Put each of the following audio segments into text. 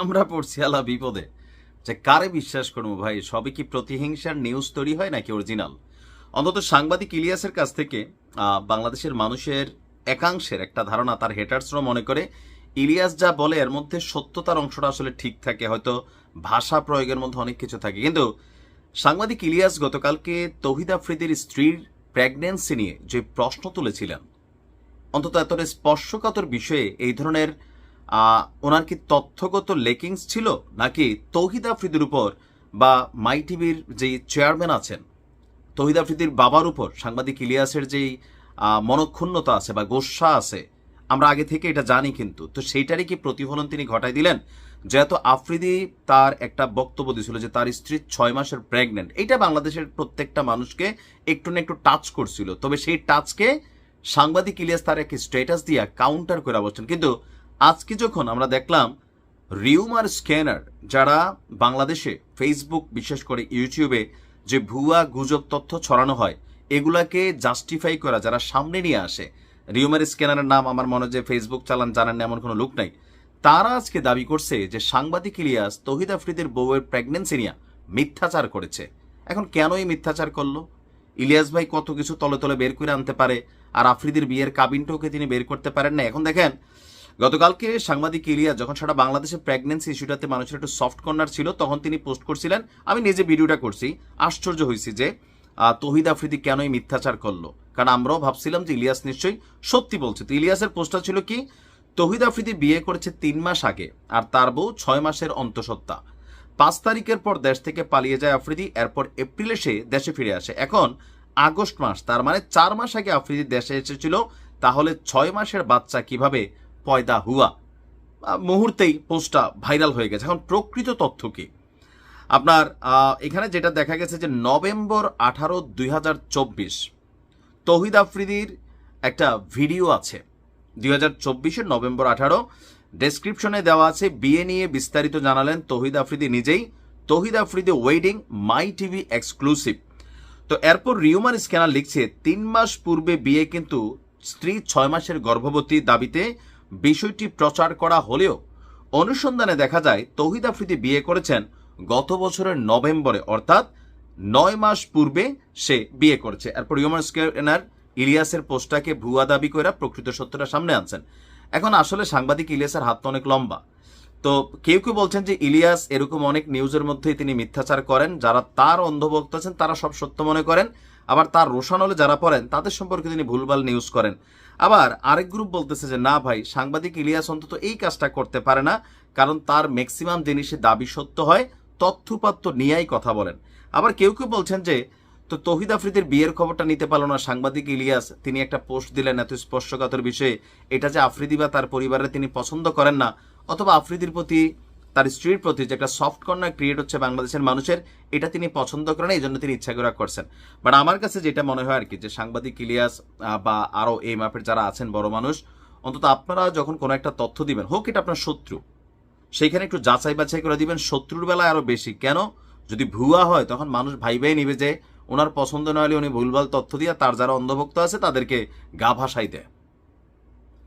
আমরা পড়ছি আলা বিপদে। যে কারে বিশ্বাস করব ভাই, সবই কি প্রতিহিংসার নিউজ তৈরি হয় নাকি অরিজিনাল অন্তত সাংবাদিক ইলিয়াসের কাছ থেকে বাংলাদেশের মানুষের একাংশের একটা ধারণা তার হেটার্সরা মনে করে, ইলিয়াস যা বলে এর মধ্যে সত্যতার অংশটা আসলে ঠিক থাকে, হয়তো ভাষা প্রয়োগের মধ্যে অনেক কিছু থাকে। কিন্তু সাংবাদিক ইলিয়াস গতকালকে তহিদ আফ্রিদির স্ত্রীর প্রেগন্যান্সি নিয়ে যে প্রশ্ন তুলেছিলেন, অন্তত এতটা স্পর্শকাতর বিষয়ে এই ধরনের ওনার কি তথ্যগত লেকিংস ছিল নাকি তৌহিদ আফ্রিদির উপর বা মাই টিভির যে চেয়ারম্যান আছেন, তৌহিদ আফ্রিদির বাবার উপর, সাংবাদিক ইলিয়াসের যেই মনক্ষুণ্ণতা আছে বা গোস্বা আছে, আমরা আগে থেকে এটা জানি কিন্তু, তো সেইটারই কি প্রতিফলন তিনি ঘটাই দিলেন? যেহেতু আফ্রিদি তার একটা বক্তব্য দিয়েছিল যে তার স্ত্রী ছয় মাসের প্রেগনেন্ট এটা বাংলাদেশের প্রত্যেকটা মানুষকে একটু না একটু টাচ করছিল, তবে সেই টাচকে সাংবাদিক ইলিয়াস তার একটি স্ট্যাটাস দিয়া কাউন্টার করে বলছেন কিন্তু আজকে যখন আমরা দেখলাম রিউমার স্ক্যানার, যারা বাংলাদেশে ফেসবুক বিশেষ করে ইউটিউবে যে ভুয়া গুজব তথ্য ছড়ানো হয়, এগুলাকে জাস্টিফাই করা, যারা সামনে নিয়ে আসে রিউমার স্ক্যানারের নাম আমার মনে যে ফেসবুক চালান, জানেন না, এমন কোনো লোক নাই। তারা আজকে দাবি করছে যে সাংবাদিক ইলিয়াস তহিদ আফ্রিদের বউয়ের প্রেগনেন্সি নিয়ে মিথ্যাচার করেছে। এখন কেনই মিথ্যাচার করল? ইলিয়াস ভাই কত কিছু তলে তলে বের করে আনতে পারে, আর আফ্রিদের বিয়ের কাবিনটাকে তিনি বের করতে পারেন না? এখন দেখেন গতকালকে সাংবাদিক ইলিয়াস যখন সারা বাংলাদেশের প্রেগনেন্সি ইস্যুটাতে মানুষের একটু সফট কর্নার ছিল, তখন তিনি পোস্ট করছিলেন, আমি নিজে ভিডিওটা করছি। আশ্চর্য হয়েছি যে তহিদ আফ্রিদি কেনই মিথ্যাচার করল? কারণ আমরাও ভাবছিলাম যে ইলিয়াস নিশ্চয়ই সত্যি বলছে। তো ইলিয়াসের পোস্টটা ছিল কি, তহিদ আফ্রিদি বিয়ে করেছে তিন মাস আগে, আর তার বউ ছয় মাসের অন্তঃসত্ত্বা। পাঁচ তারিখের পর দেশ থেকে পালিয়ে যায় আফ্রিদি, এরপর এপ্রিলে সে দেশে ফিরে আসে। এখন আগস্ট মাস, তার মানে চার মাস আগে আফ্রিদি দেশে এসেছিল, তাহলে ছয় মাসের বাচ্চা কীভাবে পয়দা হুয়া। মুহূর্তেই পোস্টটা ভাইরাল হয়ে গেছে। এখন প্রকৃত তথ্য কি? আপনার এখানে যেটা দেখা গেছে যে নভেম্বর আঠারো দুই হাজার চব্বিশ তহিদ আফ্রিদির একটা ভিডিও আছে। দুই হাজার চব্বিশের নভেম্বর আঠারো, ডেসক্রিপশনে দেওয়া আছে, বিয়ে নিয়ে বিস্তারিত জানালেন তহিদ আফ্রিদি নিজেই। Tawhid Afridi wedding my TV exclusive. তো এরপর রিউমার স্ক্যানার লিখছে, তিন মাস পূর্বে বিয়ে কিন্তু স্ত্রী ছয় মাসের গর্ভবতী দাবিতে বিষয়টি প্রচার করা হলেও অনুসন্ধানে দেখা যায় তৌহিদ আফ্রিদি বিয়ে করেছেন গত বছরের নভেম্বরে, অর্থাৎ নয় মাস পূর্বে সে বিয়ে করেছে। এরপর রিউমার স্ক্যানার ইলিয়াসের পোস্টটাকে ভুয়া দাবি করে প্রকৃত সত্যটা সামনে আনছেন। এখন আসলে সাংবাদিক ইলিয়াসের হাত অনেক লম্বা। তো কেউ কেউ বলছেন যে ইলিয়াস এরকম অনেক নিউজের মধ্যেই তিনি মিথ্যাচার করেন, যারা তার অন্ধভক্ত আছেন তারা সব সত্য মনে করেন। আবার তার রোশানলে যারা পড়েন, তাদের সম্পর্কে তিনি ভুলভাল নিউজ করেন। আবার আরেক গ্রুপ বলতেছে যে, না ভাই, সাংবাদিক ইলিয়াস অন্তত এই কাজটা করতে পারে না, কারণ তার ম্যাক্সিমাম জিনিসে দাবি সত্য হয় তথ্যপাত্য নিয়েই কথা বলেন। আবার কেউ কেউ বলছেন যে, তো তহিদ আফ্রিদির বিয়ের খবরটা নিতে পারল না, সাংবাদিক ইলিয়াস, তিনি একটা পোস্ট দিলেন এত স্পর্শকাতর বিষয়ে, এটা যে আফ্রিদি বা তার পরিবারে তিনি পছন্দ করেন না, অথবা আফ্রিদির প্রতি তার স্ত্রীর প্রতি যে একটা সফট কর্নার ক্রিয়েট হচ্ছে বাংলাদেশের মানুষের, এটা তিনি পছন্দ করেন, এই জন্য তিনি ইচ্ছা করে করছেন। বাট আমার কাছে যেটা মনে হয় আর কি, যে সাংবাদিক ইলিয়াস বা আরও এই মাপের যারা আছেন বড় মানুষ, অন্তত আপনারা যখন কোনো একটা তথ্য দিবেন, হোক এটা আপনার শত্রু, সেইখানে একটু যাচাই বাছাই করে দিবেন, শত্রুর বেলায় আরও বেশি। কেন? যদি ভুয়া হয়, তখন মানুষ ভাইবেই নিবে যে, ওনার পছন্দ না হলে উনি ভুলভাল তথ্য দিয়ে তার যারা অন্ধভক্ত আছে, তাদেরকে গা ভাসাই দেয়।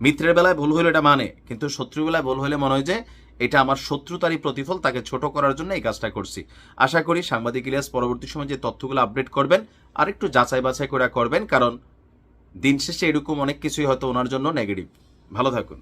মিত্রের বেলায় ভুল হইলে এটা মানে কিন্তু শত্রুবেলায় ভুল হইলে মনে হয় যে এটা আমার শত্রুতারই প্রতিফল, তাকে ছোট করার জন্য এই কাজটা করছি। আশা করি সাংবাদিক ইলিয়াস পরবর্তী সময় যে তথ্যগুলো আপডেট করবেন, আর একটু যাচাই বাছাই করে করবেন, কারণ দিন শেষে এরকম অনেক কিছুই হয়তো ওনার জন্য নেগেটিভ ভালো থাকুন।